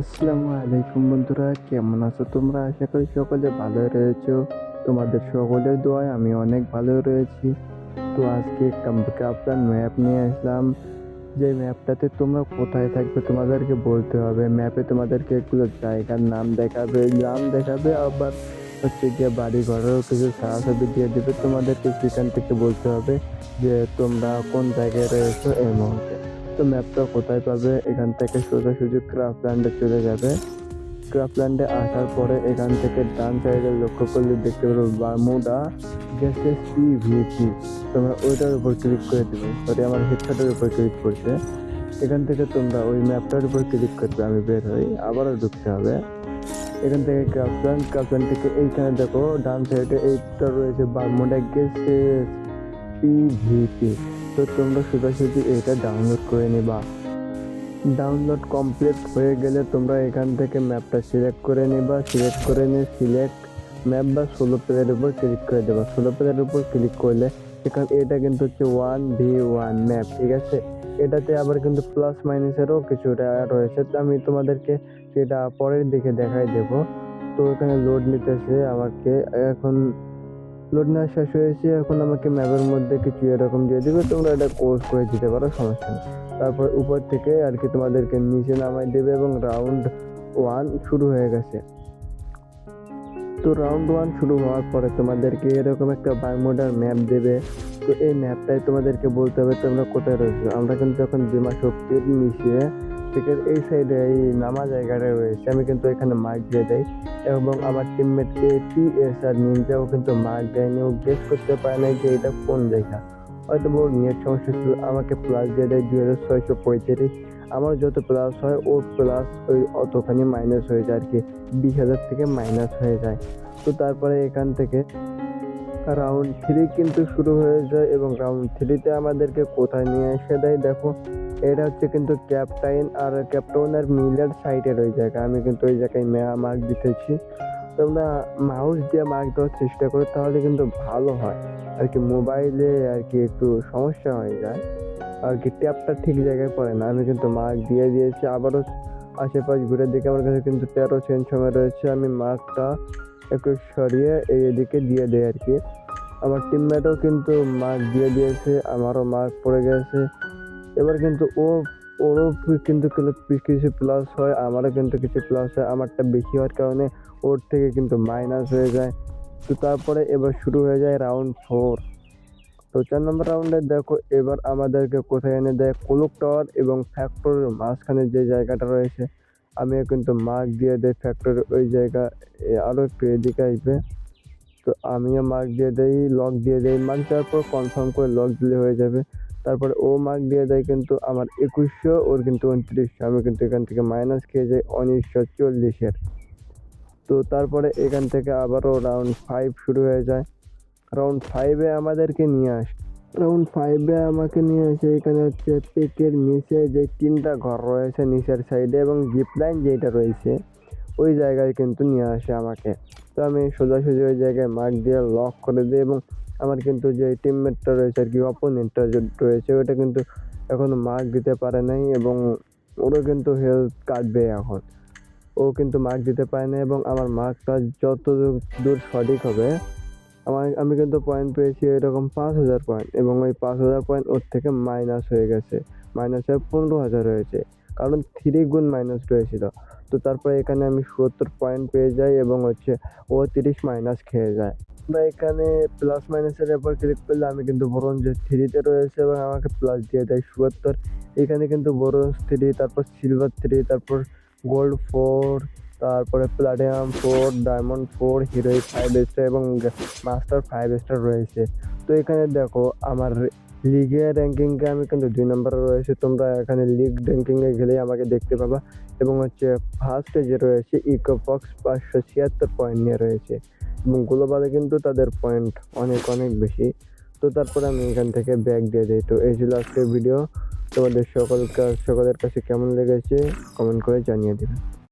আসসালামু আলাইকুম বন্ধুরা, কেমন আছো তোমরা? আশা করি সকলে ভালো রয়েছো। তোমাদের সকলের দোয়ায় আমি অনেক ভালো রয়েছি। তো আজকে একটা ক্রাফটার ম্যাপ নিয়ে আসলাম। যে ম্যাপটাতে তোমরা কোথায় থাকবে তোমাদেরকে বলতে হবে। ম্যাপে তোমাদেরকে এগুলো জায়গার নাম দেখাবে নাম দেখাবে, আবার হচ্ছে গিয়ে বাড়ি ঘরেরও কিছু সারা দিয়ে দেবে। তোমাদেরকে সেখান থেকে বলতে হবে যে তোমরা কোন জায়গায় রয়েছো এই মুহূর্তে। তো ম্যাপটা কোথায় পাবে? এখান থেকে সোজাসুজি ক্রাফল্যান্ডে চলে যাবে। ক্রাফল্যান্ডে আসার পরে এখান থেকে ডান সাইডে লক্ষ্য করলে দেখতে পারো বারমুডা গেছে সিভিপি তোমরা ওইটার উপর ক্লিক করে দেবে। সরি আমার হেডশটের উপর ক্লিক করছে। এখান থেকে তোমরা ওই ম্যাপটার উপর ক্লিক করবে, আমি বের হই। আবারও ঢুকতে হবে। এখান থেকে ক্রাফল্যান্ড ক্রাফল্যান্ড থেকে এইখানে দেখো, ডান সাইডে এইটা রয়েছে বারমুডা গেছে পিভিপি তো তোমরা সোজাসুজি এটা ডাউনলোড করে নিবা। ডাউনলোড কমপ্লিট হয়ে গেলে তোমরা এখান থেকে ম্যাপটা সিলেক্ট করে নিবা। সিলেক্ট করে নিয়ে সিলেক্ট ম্যাপ বা ষোলো পেজের উপর ক্লিক করে দেবা। ষোলো পেজের উপর ক্লিক করলে এখান এটা কিন্তু হচ্ছে ওয়ান ভি ওয়ান ম্যাপ ঠিক আছে? এটাতে আবার কিন্তু প্লাস মাইনাসেরও কিছুটা রয়েছে। তো আমি তোমাদেরকে সেটা পরের দিকে দেখাই দেব। তো এখানে লোড নিতেছে আমাকে। এখন লোড নেওয়া শেষ হয়েছে, এখন আমাকে ম্যাপের মধ্যে কিছু এরকম দিয়ে দেবে, তোমরা এটা কোর্স করে দিতে পারো, সমস্যা নেই। তারপর উপর থেকে আর কি তোমাদেরকে নিচে নামাই দেবে এবং রাউন্ড ওয়ান শুরু হয়ে গেছে। তো রাউন্ড ওয়ান শুরু হওয়ার পরে তোমাদেরকে এরকম একটা বায়োমোডার ম্যাপ দেবে। তো এই ম্যাপটাই তোমাদেরকে বলতে হবে তোমরা কোথায় রয়েছো। আমরা কিন্তু এখন বিমা শক্তির মিশিয়ে ঠিক এই সাইডে এই নামা জায়গাটা রয়েছে। আমি কিন্তু এখানে মার্ক দিয়ে দেই এবং আমার টিমমেটকে টি এস আর নিনজাও কিন্তু মার্ক দেয়নি। ও গেস করতে পারে নাই যে এটা কোন জায়গা। হয়তো ওর নেট সমস্যা ছিল, আমাকে প্লাস দিয়ে দেয় দুই হাজার ছয়শো পঁয়ত্রিশ। আমার যত প্লাস হয়, ওর প্লাস ওই অতখানি মাইনাস হয়ে যায় আর কি বিশ হাজার থেকে মাইনাস হয়ে যায়। তো তারপরে এখান থেকে রাউন্ড থ্রি কিন্তু শুরু হয়ে যায় এবং রাউন্ড থ্রিতে আমাদেরকে কোথায় নিয়ে এসে দেয়? দেখো এটা হচ্ছে কিন্তু ক্যাপ্টাইন আর ক্যাপ্টাইন আর মিলার সাইডের ওই জায়গা। আমি কিন্তু ওই জায়গায় মার্ক দিতেছি। তোমরা মাউস দিয়ে মার্ক দেওয়ার চেষ্টা করো, তাহলে কিন্তু ভালো হয়। আর কি মোবাইলে আর কি একটু সমস্যা হয়ে যায়। আর কি ট্যাপটা ঠিক জায়গায় পড়ে না। আমি কিন্তু মার্ক দিয়ে দিয়েছি। আবারও আশেপাশ ঘুরে দেখে আমার কাছে কিন্তু তেরো সেন্ট সময় রয়েছে। আমি মার্কটা একটু সরিয়ে এই এদিকে দিয়ে দেয় আর কি। আমার টিমমেটও কিন্তু মার্ক দিয়ে দিয়েছে। আমারও মার্ক পড়ে গেছে। এবার কিন্তু ও, ওরও কিন্তু কিছু প্লাস হয়, আমারও কিন্তু কিছু প্লাস হয়, আমারটা বেশি হওয়ার কারণে ওর থেকে কিন্তু মাইনাস হয়ে যায়। তো তারপরে এবার শুরু হয়ে যায় রাউন্ড ফোর তো চার নম্বর রাউন্ডে দেখো, এবার আমাদেরকে কোথায় এনে দেয়? কোলক টাওয়ার এবং ফ্যাক্টরির মাঝখানে যে জায়গাটা রয়েছে, আমিও কিন্তু মার্ক দিয়ে দেয় ফ্যাক্টরির ওই জায়গা আরও একটু এদিকে আসবে। তো আমিও মার্ক দিয়ে দেই লক দিয়ে দেই মার্ক দেওয়ার পর কনফার্ম করে লক দিলে হয়ে যাবে। তারপরে ও মার্ক দিয়ে দেয় কিন্তু আমার একুশশো, ওর কিন্তু উনত্রিশশো। আমি কিন্তু এখান থেকে মাইনাস খেয়ে যাই উনিশশো চল্লিশের। তো তারপরে এখান থেকে আবারও রাউন্ড ফাইভ শুরু হয়ে যায়। রাউন্ড ফাইভে আমাদেরকে নিয়ে আসে রাউন্ড ফাইভে আমাকে নিয়ে আসে এখানে হচ্ছে পেকের নিচে যে তিনটা ঘর রয়েছে নিচের সাইডে এবং জিপ লাইন যেটা রয়েছে, ওই জায়গায় কিন্তু নিয়ে আসে আমাকে। তো আমি সোজাসুজি ওই জায়গায় মার্ক দিয়ে লক করে দিই এবং আমার কিন্তু যে টিমমেটটা রয়েছে আর কি অপোনেন্টটা রয়েছে, ওটা কিন্তু এখনও মার্ক দিতে পারে নাই এবং ওরও কিন্তু হেলথ কাটবে এখন। ও কিন্তু মার্ক দিতে পারে না এবং আমার মার্কটা যত দূর সঠিক হবে, আমার, আমি কিন্তু পয়েন্ট পেয়েছি এরকম পাঁচ হাজার পয়েন্ট এবং ওই পাঁচ হাজার পয়েন্ট ওর থেকে মাইনাস হয়ে গেছে। মাইনাস হয়ে পনেরো হাজার হয়েছে। কারণ থ্রি গুণ মাইনাস রয়েছিল। তো তারপরে এখানে আমি সত্তর পয়েন্ট পেয়ে যাই এবং হচ্ছে ও তিরিশ মাইনাস খেয়ে যায়। আমরা এখানে প্লাস মাইনাসের উপর ক্লিক করলে আমি কিন্তু ব্রোঞ্জ থ্রিতে রয়েছে এবং আমাকে প্লাস দিয়ে দেয় চুয়াত্তর এখানে কিন্তু ব্রোঞ্জ থ্রি তারপর সিলভার থ্রি তারপর গোল্ড ফোর তারপরে platinum four diamond four heroic five star এবং মাস্টার ফাইভ স্টার রয়েছে। তো এখানে দেখো আমার লিগের র্যাঙ্কিংয়ে আমি কিন্তু দুই নম্বরে রয়েছে। তোমরা এখানে লিগ র্যাঙ্কিংয়ে গেলেই আমাকে দেখতে পাবা। এবং হচ্ছে ফার্স্টে যে রয়েছে ইকোপক্স পাঁচশো ছিয়াত্তর পয়েন্ট নিয়ে রয়েছে। এবং গ্লোবালে কিন্তু তাদের পয়েন্ট অনেক অনেক বেশি। তো তারপরে আমি এখান থেকে ব্যাগ দিয়ে দিই। তো এই ছিল আজকের ভিডিও তোমাদের সকল সকলের কাছে কেমন লেগেছে কমেন্ট করে জানিয়ে দেবেন